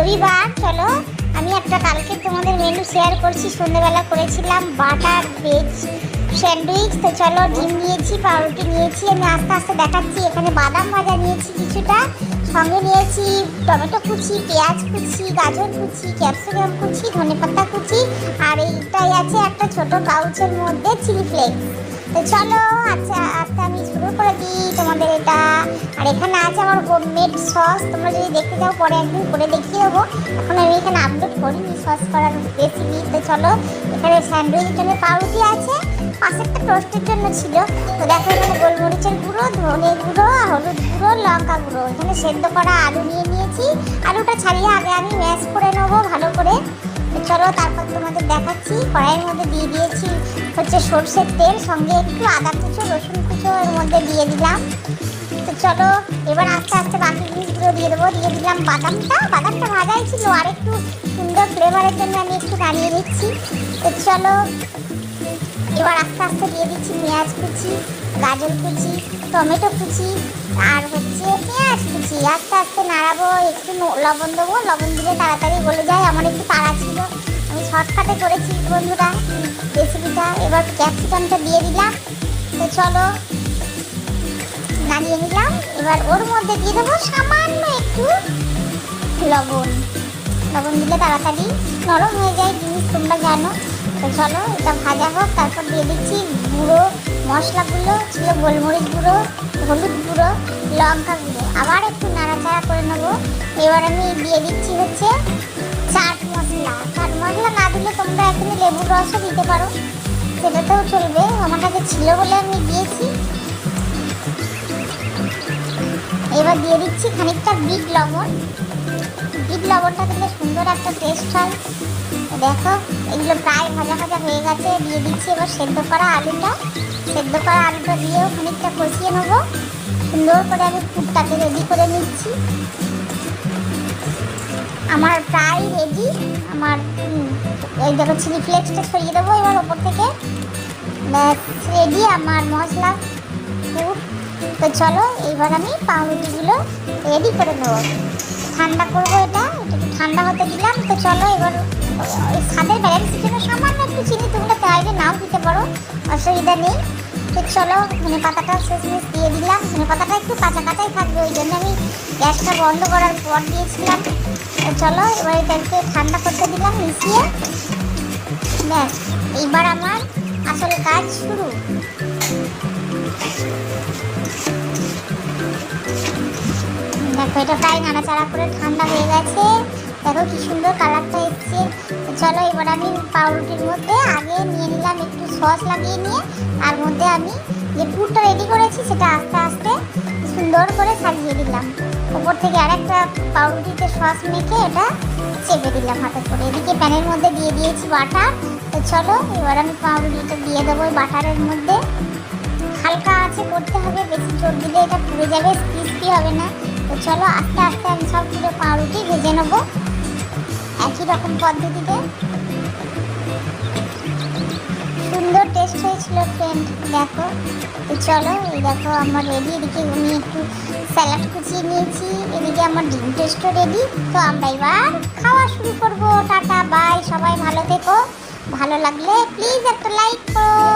রবিবার চলো, আমি একটা কালকে তোমাদের মেনু শেয়ার করছি। সন্ধ্যেবেলা করেছিলাম বাটার ভেজ স্যান্ডউইচ তো চলো ডিম নিয়েছি, পাউরুটি নিয়েছি, আমি আস্তে আস্তে দেখাচ্ছি। এখানে বাদাম ভাজা নিয়েছি কিছুটা। সঙ্গে নিয়েছি টমেটো কুচি, পেঁয়াজ কুচি, গাজর কুচি ক্যাপসিকাম কুচি, ধনেপাতা কুচি। আর এইটাই আছে একটা ছোট কাউচের মধ্যে চিলি ফ্লেক্স তো চলো আচ্ছা আজকে আমি শুরু করে দিই তোমাদের এটা। আর এখানে আছে আমার হোমমেড সস তোমরা যদি দেখতে চাও, পরে একদিন করে দেখিয়ে দেবো। এখন আমি এখানে আপলোড করিনি সস করার রেসিপি তো চলো, এখানে স্যান্ডউইচের জন্য পাউরুটি আছে। পাশেরটা টোস্টের জন্য ছিল। তো দেখো, এখানে গোলমরিচের গুঁড়ো, ধনে গুঁড়ো হলুদ গুঁড়ো, লঙ্কা গুঁড়ো। এখানে সেদ্ধ করা আলু নিয়ে নিয়েছি। আলুটা ছাড়িয়ে আগে আমি ম্যাশ করে নেব ভালো করে। চলো, তারপর তোমাদের দেখাচ্ছি। কড়াইয়ের মধ্যে দিয়ে দিয়েছি সর্ষের তেল, সঙ্গে একটু আদা কুচো, রসুন কুচো এর মধ্যে দিয়ে দিলাম। তো চলো, এবার আস্তে আস্তে বাকি জিনিসগুলো দিয়ে দেবো। দিয়ে দিলাম বাদামটা। বাদামটা ভাজাই ছিল আর একটু সুন্দর ফ্লেভারের জন্য আমি একটু নাড়িয়ে নিচ্ছি তো চলো, এবার আস্তে আস্তে দিয়ে দিচ্ছি পেঁয়াজ কুচি, গাজর কুচি, টমেটো কুচি, আর হচ্ছে পেঁয়াজ কুচি। আস্তে আস্তে নাড়াবো, একটু লবণ দেবো। লবণ দিলে তাড়াতাড়ি গলে যায়, আমার একটু তাড়া ছিল। শর্টকাটে করেছি বন্ধুরা। রেসিপিটা এবার ক্যাপসিকামটা দিয়ে দিলাম। তো চলো, নাড়িয়ে নিলাম। এবার ওর মধ্যে দিয়ে দেবো সামান্য একটু লবণ। লবণ দিলে তাড়াতাড়ি নরম হয়ে যায় জিনিস, তোমরা জানো। তো চলো, এটা ভাজা হোক, তারপর দিয়ে দিচ্ছি গুঁড়ো মশলাগুলো, ছিল গোলমরিচ গুঁড়ো, হলুদ গুঁড়ো, লঙ্কা গুঁড়ো। আবার একটু নাড়াচাড়া করে নেব। এবার আমি দিয়ে দিচ্ছি হচ্ছে দিতে পারো? সেটাতেও চলবে। আমার কাছে ছিল বলে আমি দিয়েছি। এবার দিয়ে দিচ্ছি খানিকটা বিট লবণ। বিট লবণটা দিলে সুন্দর একটা টেস্ট হয়। দেখো, এগুলো প্রায় ভাজা ভাজা হয়ে গেছে। দিয়ে দিচ্ছি এবার সেদ্ধ করা আলুটা। সেদ্ধ করা আলুটা দিয়েও খানিকটা কষিয়ে নেব। সুন্দর করে আমি ফুটটাকে রেডি করে নিচ্ছি। আমার প্রায় রেডি আমার এই দেখো, চিলি ফ্লেক্সটা ছড়িয়ে দেবো এবার ওপর থেকে। ব্যাস রেডি আমার মশলা। তো চলো, এইবার আমি পাউরুটিগুলো রেডি করে নেব। ঠান্ডা করব এটা একটু ঠান্ডা হতে দিলাম। তো চলো, এবার স্বাদের ব্যালেন্সের জন্য সামান্য একটু চিনি তোমরা চাইলে নাও দিতে পারো, অসুবিধা নেই। তো চলো, ধনে পাতাটা শেষমেশ দিয়ে দিলাম। ধনে পাতাটা একটু কাঁচা কাঁচাই থাকবে, ওই জন্য আমি গ্যাসটা বন্ধ করার পর দিয়েছিলাম। চলো, এবার এটাকে ঠান্ডা করতে দিলাম, মিশিয়ে। ব্যাস, এইবার আমার আসল কাজ শুরু। দেখো, এটা প্রায় নাড়াচাড়া করে ঠান্ডা হয়ে গেছে। দেখো কি সুন্দর কালারটা এসছে। চলো, এবার আমি পাউরুটির মধ্যে আগে নিয়ে নিলাম একটু সস লাগিয়ে নিয়ে। তার মধ্যে আমি যে পুরটা রেডি করেছি, সেটা আস্তে আস্তে সুন্দর করে সাজিয়ে দিলাম। ওপর থেকে আরেকটা পাউরুটিতে সস মেখে এটা চেপে দিলাম হাতে করে এদিকে প্যানের মধ্যে দিয়ে দিয়েছি বাটার। তো চলো, এবার আমি পাউরুটিটা দিয়ে দেবো ওই বাটারের মধ্যে। হালকা আছে করতে হবে, বেশি জোর দিলে এটা পুড়ে যাবে ক্রিস্পি হবে না। তো চলো, আস্তে আস্তে আমি সবগুলো পাউরুটি ভেজে নেব। একই রকম পদ্ধতিতে। টেস্ট হয়েছিল ফ্রেন্ড দেখো। তো চলো দেখো, আমার রেডি এদিকে আমি একটু স্যালাড কুচিয়ে নিয়েছি। এদিকে আমার ডিম টেস্টও রেডি তো আমরা এবার খাওয়া শুরু করব। টাটা বাই সবাই ভালো থেকো। ভালো লাগলে প্লিজ একটা লাইক করো।